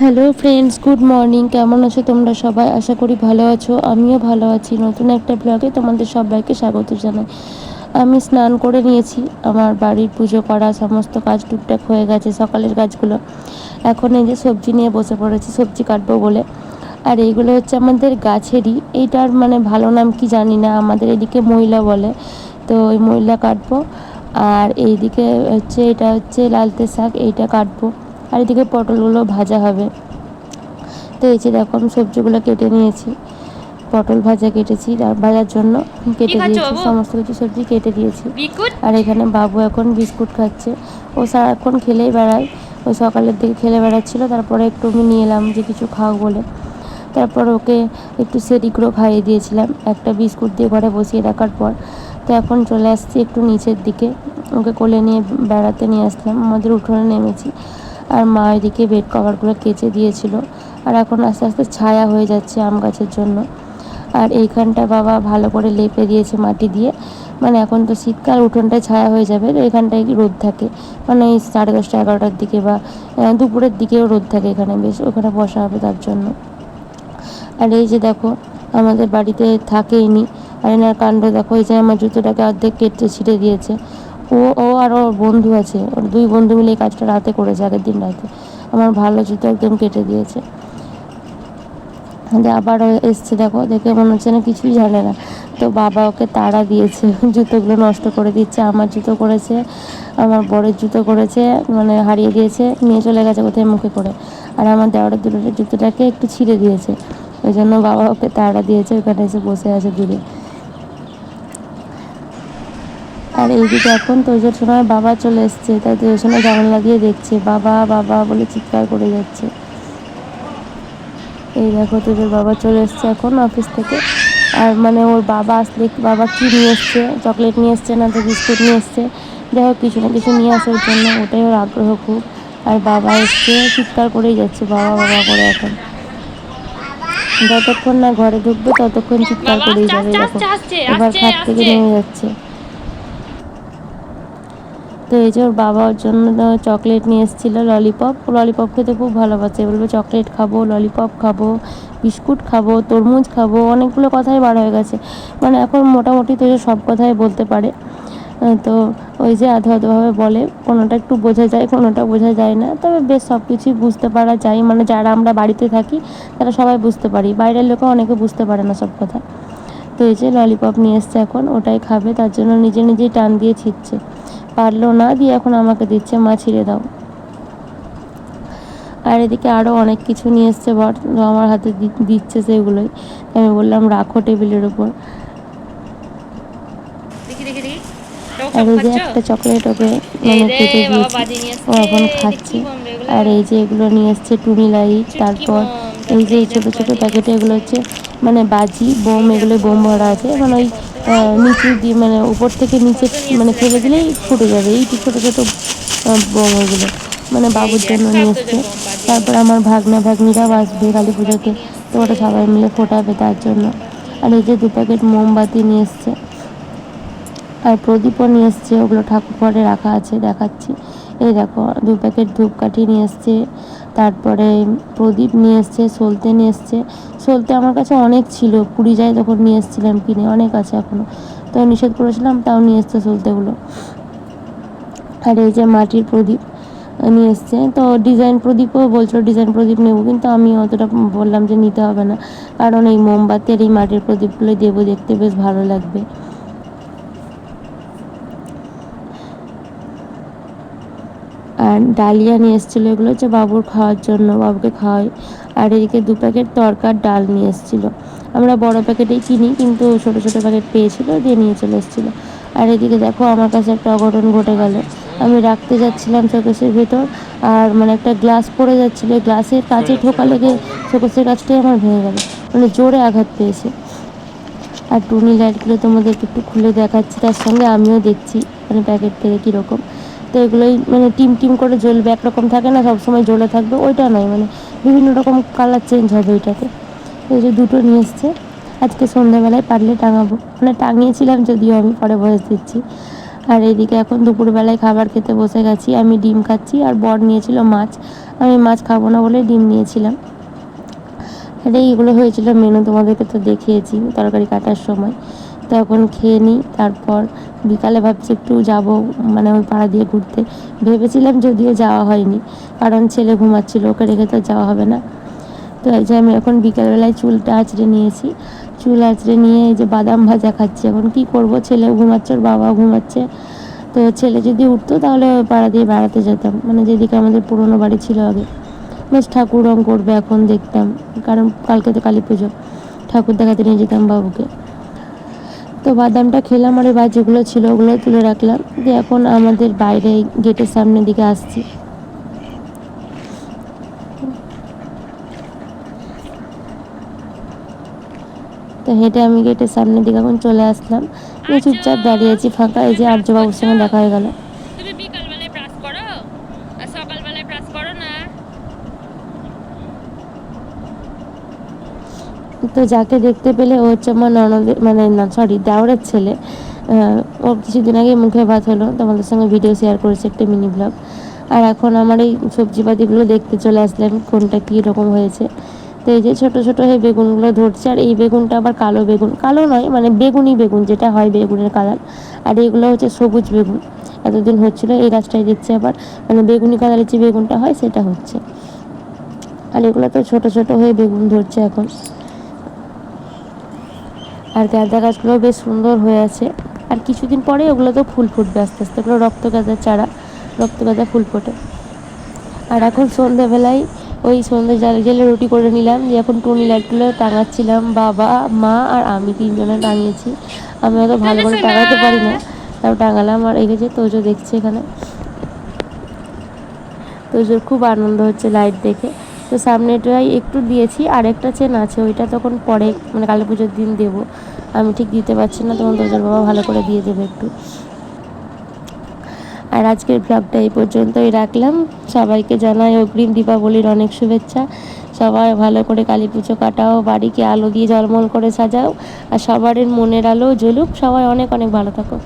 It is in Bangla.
Hello friends, good morning. কেমন আছো তোমরা সবাই? আশা করি ভালো আছো। আমিও ভালো আছি। নতুন একটা ব্লগে তোমাদের সবাইকে স্বাগত জানাই। আমি স্নান করে নিয়েছি। আমার বাড়ির পুজো করা, সমস্ত কাজ টুকটাক হয়ে গেছে, সকালের কাজগুলো। এখন এই যে সবজি নিয়ে বসে পড়েছি, সবজি কাটবো বলে। আর এইগুলো হচ্ছে আমাদের গাছেরই। এইটার মানে ভালো নাম কি জানি না, আমাদের এদিকে মহিলা বলে। তো ওই মহিলা কাটবো। আর এইদিকে হচ্ছে, এটা হচ্ছে লালতে শাক, এইটা কাটবো। আর এদিকে পটলগুলো ভাজা হবে। তো এই যে দেখো আমি সবজিগুলো কেটে নিয়েছি। পটল ভাজা কেটেছি ভাজার জন্য কেটে দিয়েছি সমস্ত কিছু সবজি কেটে দিয়েছি। আর এখানে বাবু এখন বিস্কুট খাচ্ছে। ও সারাক্ষণ খেলেই বেড়ায়। ও সকালের দিকে খেলে বেড়াচ্ছিলো তারপরে একটু আমি নিয়ে এলাম যে কিছু খাও বলে। তারপর ওকে একটু সেরিগুলো খাইয়ে দিয়েছিলাম একটা বিস্কুট দিয়ে ঘরে বসিয়ে রাখার পর। তো এখন চলে আসছি একটু নিচের দিকে। ওকে কোলে নিয়ে বেড়াতে নিয়ে আসলাম। আমাদের উঠোনে নেমেছি। আর মা ওইদিকে বেড কভারগুলো কেচে দিয়েছিল। আর এখন আস্তে আস্তে ছায়া হয়ে যাচ্ছে আম গাছের জন্য। আর এইখানটা বাবা ভালো করে লেপে দিয়েছে মাটি দিয়ে। মানে এখন তো শীতকাল, উঠোনটায় ছায়া হয়ে যাবে, তো এখানটায় রোদ থাকে। মানে এই সাড়ে দশটা, এগারোটার দিকে বা দুপুরের দিকেও রোদ থাকে এখানে, বেশ ওখানে বসা হবে তার জন্য। আর এই যে দেখো, আমাদের বাড়িতে থাকেই নি। আর এনার কাণ্ড দেখো, এই যে আমার জুতোটাকে অর্ধেক কেটে ছিঁড়ে দিয়েছে। ও ও আর ওর বন্ধু আছে। ওর দুই বন্ধু মিলে এই কাজটা রাতে করেছে আগের দিন রাতে। আমার ভালো জুতো একদম কেটে দিয়েছে। যে আবারও এসছে, দেখো, দেখে মনে হচ্ছে না কিছুই জানে না। তো বাবা ওকে তাড়া দিয়েছে, জুতোগুলো নষ্ট করে দিচ্ছে, আমার জুতো করেছে, আমার বরের জুতো করেছে মানে হারিয়ে দিয়েছে নিয়ে চলে গেছে কোথায় মুখে করে। আর আমার দেওয়ারের দুটো জুতোটাকে একটু ছিঁড়ে দিয়েছে। ওই জন্য বাবা ওকে তাড়া দিয়েছে, ওখানে এসে বসে আছে দূরে। আর এইদিকে এখন তোজোর সময় বাবা চলে এসছে তাই তোজোর সময় জানালা লাগিয়ে দেখছে বাবা বাবা বলে চিৎকার করে যাচ্ছে। এই দেখো তোদের বাবা চলে এসছে এখন অফিস থেকে। আর মানে ওর বাবা আসলে বাবা কী নিয়ে এসছে চকলেট নিয়ে এসছে না তো বিস্কুট নিয়ে এসছে? যাই হোক কিছু না কিছু নিয়ে আসার জন্য ওটাই ওর আগ্রহ খুব। আর বাবা এসছে চিৎকার করেই যাচ্ছে বাবা বাবা করে এখন। যতক্ষণ না ঘরে ঢুকবে ততক্ষণ চিৎকার করেই যাবে দেখো। এবার খাট থেকে। নেমে যাচ্ছে। তো এই যে ওর বাবা ওর জন্য চকলেট নিয়ে এসেছিল ললিপপ ললিপপ খেতে খুব ভালোবাসে। বলবে, চকলেট খাব ললিপপ খাব, বিস্কুট খাব, তরমুজ খাব। অনেকগুলো কথাই বার হয়ে গেছে। মানে এখন মোটামুটি তো সব কথাই বলতে পারে। তো ওই যে আধো আধোভাবে বলে, কোনোটা একটু বোঝা যায়, কোনোটা বোঝা যায় না। তবে বেশ সব কিছুই বুঝতে পারা যায়। মানে যারা আমরা বাড়িতে থাকি, তারা সবাই বুঝতে পারি। বাইরের লোকও অনেকে বুঝতে পারে না সব কথা। তো এই যে ললিপপ নিয়ে এসছে এখন, ওটাই খাবে। তার জন্য নিজে নিজেই টান দিয়ে ছিটছে। পারল না দিয়ে এখন আমাকে দিচ্ছে মা ছিঁড়ে দাও। আর এদিকে আরও অনেক কিছু নিয়ে এসছে বর তো আমার হাতে দিচ্ছে সেগুলোই। আমি বললাম রাখো টেবিলের উপর। আর এই যে একটা চকলেট ওকে মানে কেটে দিয়েছি ও এখন। খাচ্ছে। আর এই যে এগুলো নিয়ে এসছে টুনি লাইট তারপর এই যে ছোট ছোট প্যাকেটে এগুলো হচ্ছে মানে বাজি বোম এগুলো বোম ভরা আছে। মানে ওই নিচু দিয়ে মানে উপর থেকে নিচে মানে ফেলে দিলেই ফুটে যাবে। এই ছোট ছোটো আহ, বোম এগুলো মানে বাবুর জন্য নিয়ে এসছে। তারপর আমার ভাগনা ভাগ্নিরাও আসবে কালী পুজোতে। তো ওটা সবাই মিলে ফোটাবে তার জন্য। আর এই যে দু প্যাকেট মোমবাতি নিয়ে এসছে। আর প্রদীপও নিয়ে এসছে। ওগুলো ঠাকুর ঘরে রাখা আছে দেখাচ্ছি। এই দেখো দু প্যাকেট ধূপকাঠি নিয়ে এসছে। তারপরে প্রদীপ নিয়ে এসছে, সলতে নিয়ে এসছে। সলতে আমার কাছে অনেক ছিল পুরী যায় তখন নিয়ে এসেছিলাম কিনে, অনেক আছে এখনও তো নিষেধ করেছিলাম, তাও নিয়ে এসছে সলতেগুলো। আর এই যে মাটির প্রদীপ নিয়ে এসছে। তো ডিজাইন প্রদীপও বলছিল, ডিজাইন প্রদীপ নেব, কিন্তু আমি অতটা বললাম যে নিতে হবে না। কারণ এই মোমবাতি আর এই মাটির প্রদীপগুলো দেবো দেখতে বেশ ভালো লাগবে। আর ডালিয়া নিয়ে এসেছিল এগুলো হচ্ছে বাবুর খাওয়ার জন্য, বাবুকে খাওয়াই। আর এদিকে দু প্যাকেট তরকার ডাল নিয়ে এসেছিল। আমরা বড় প্যাকেটেই কিনি, কিন্তু ছোটো ছোটো প্যাকেট পেয়েছিলো, দিয়ে নিয়ে চলে এসেছিল। আর এদিকে দেখো আমার কাছে একটা অঘটন ঘটে গেল। আমি রাখতে যাচ্ছিলাম শোকেসের ভেতর, আর মানে একটা গ্লাস পড়ে যাচ্ছিল গ্লাসের কাছে ঠোকা লেগে শোকেসের কাছটাই আমার ভেঙে গেল মানে জোরে আঘাত পেয়েছে। আর টুনি লাইটগুলো তোমাদেরকে একটু খুলে দেখাচ্ছি, তার সঙ্গে আমিও দেখছি মানে প্যাকেট থেকে কীরকম। তো এগুলোই মানে টিম টিম করে জ্বলবে, একরকম থাকে না, সবসময় জ্বলে থাকবে, ওইটা নয় মানে বিভিন্ন রকম কালার চেঞ্জ হবে ওইটাতে। এই যে দুটো নিয়ে এসছে, আজকে সন্ধ্যাবেলায় পারলে টাঙাবো। মানে টাঙিয়েছিলাম যদিও আমি, পরে বয়স দিচ্ছি। আর এইদিকে এখন দুপুরবেলায় খাবার খেতে বসে গেছি, আমি ডিম খাচ্ছি আর বর নিয়েছিল মাছ। আমি মাছ খাব না বলে ডিম নিয়েছিলাম। আর এইগুলো হয়েছিল মেনু তোমাদেরকে তো দেখিয়েছি, তরকারি কাটার সময়। তো এখন খেয়ে নিই। তারপর বিকালে ভাবছি একটু যাব মানে ওই পাড়া দিয়ে ঘুরতে। ভেবেছিলাম যদিও যাওয়া হয়নি, কারণ ছেলে ঘুমাচ্ছিল, ওকে রেখে তো যাওয়া হবে না। তো এই যে আমি এখন বিকালবেলায় চুলটা আঁচড়ে নিয়েছি। চুল আঁচড়ে নিয়ে এই যে বাদাম ভাজা খাচ্ছি। এখন কি করব? ছেলে ঘুমাচ্ছে, ওর বাবা ঘুমাচ্ছে। তো ছেলে যদি উঠতো তাহলে পাড়া দিয়ে বেড়াতে যেতাম। মানে যেদিকে আমাদের পুরনো বাড়ি ছিল আগে। বেশ ঠাকুর রং করবে এখন দেখতাম, কারণ কালকে তো কালী পুজো। ঠাকুর দেখাতে নিয়ে যেতাম বাবুকে। তো বাদামটা খেলাম আর বা যেগুলো ছিল, ওগুলো তুলে রাখলাম। দিয়ে এখন আমাদের বাইরে গেটের সামনের দিকে আসছি। তো হেঁটে আমি গেটের সামনের দিকে এখন চলে আসলাম। চুপচাপ দাঁড়িয়েছি ফাঁকা, এই যে আর্যবাবুর সঙ্গে দেখা হয়ে গেল তুমি বিকালবেলায় ব্রাশ করো আর সকালবেলায় ব্রাশ করো না তো যাকে দেখতে পেলে ও হচ্ছে আমার ননদের মানে না সরি দেওরের ছেলে। ওর কিছুদিন আগে মুখে ভাত হলো। তোমাদের সঙ্গে ভিডিও শেয়ার করেছে একটা মিনি ব্লগ আর এখন আমার এই সবজিপাতিগুলো দেখতে চলে আসলাম, কোনটা কী রকম হয়েছে। তো এই যে ছোটো ছোটো এই বেগুনগুলো ধরছে, আর এই বেগুনটা আবার কালো বেগুন। কালো নয় মানে বেগুনি বেগুন, যেটা হয় বেগুনের কালার। আর এগুলো হচ্ছে সবুজ বেগুন। এতদিন হচ্ছিল, এই গাছটাই দিচ্ছে আবার। মানে বেগুনি কালারের যে বেগুনটা হয়, সেটা হচ্ছে। আর এগুলো তো ছোটো ছোটো হয়ে বেগুন ধরছে এখন। আর গাঁদা গাছগুলো বেশ সুন্দর হয়ে আছে। আর কিছুদিন পরে ওগুলো তো ফুল ফুটবে আস্তে আস্তে ওগুলো রক্ত গাঁদার চারা, রক্ত গাঁদা ফুল ফোটে। আর এখন সন্ধেবেলায় ওই সন্ধে জালে, জেলে রুটি করে নিলাম, যে এখন টুনি লাইটগুলো টাঙাচ্ছিলাম, বাবা, মা আর আমি তিনজনে টাঙিয়েছি। আমি অত ভালো করে টাঙাতে পারি না তারপর টাঙালাম আর যে তোজো দেখছে এখানে। তোজোর খুব আনন্দ হচ্ছে লাইট দেখে। তো সামনেটাই একটু দিয়েছি আর একটা চেন আছে, ওইটা তখন পরে মানে কালী পুজোর দিন দেবো। আমি ঠিক দিতে পারছি না, তোমার দরজার বাবা ভালো করে দিয়ে দেবে একটু। আর আজকের ব্লগটা এই পর্যন্তই রাখলাম। সবাইকে জানাই অগ্রিম দীপাবলির অনেক শুভেচ্ছা। সবাই ভালো করে কালী পুজো কাটাও, বাড়িকে আলো দিয়ে জলমল করে সাজাও। আর সবারের মনের আলো জ্বলুক। সবাই অনেক অনেক ভালো থাকো।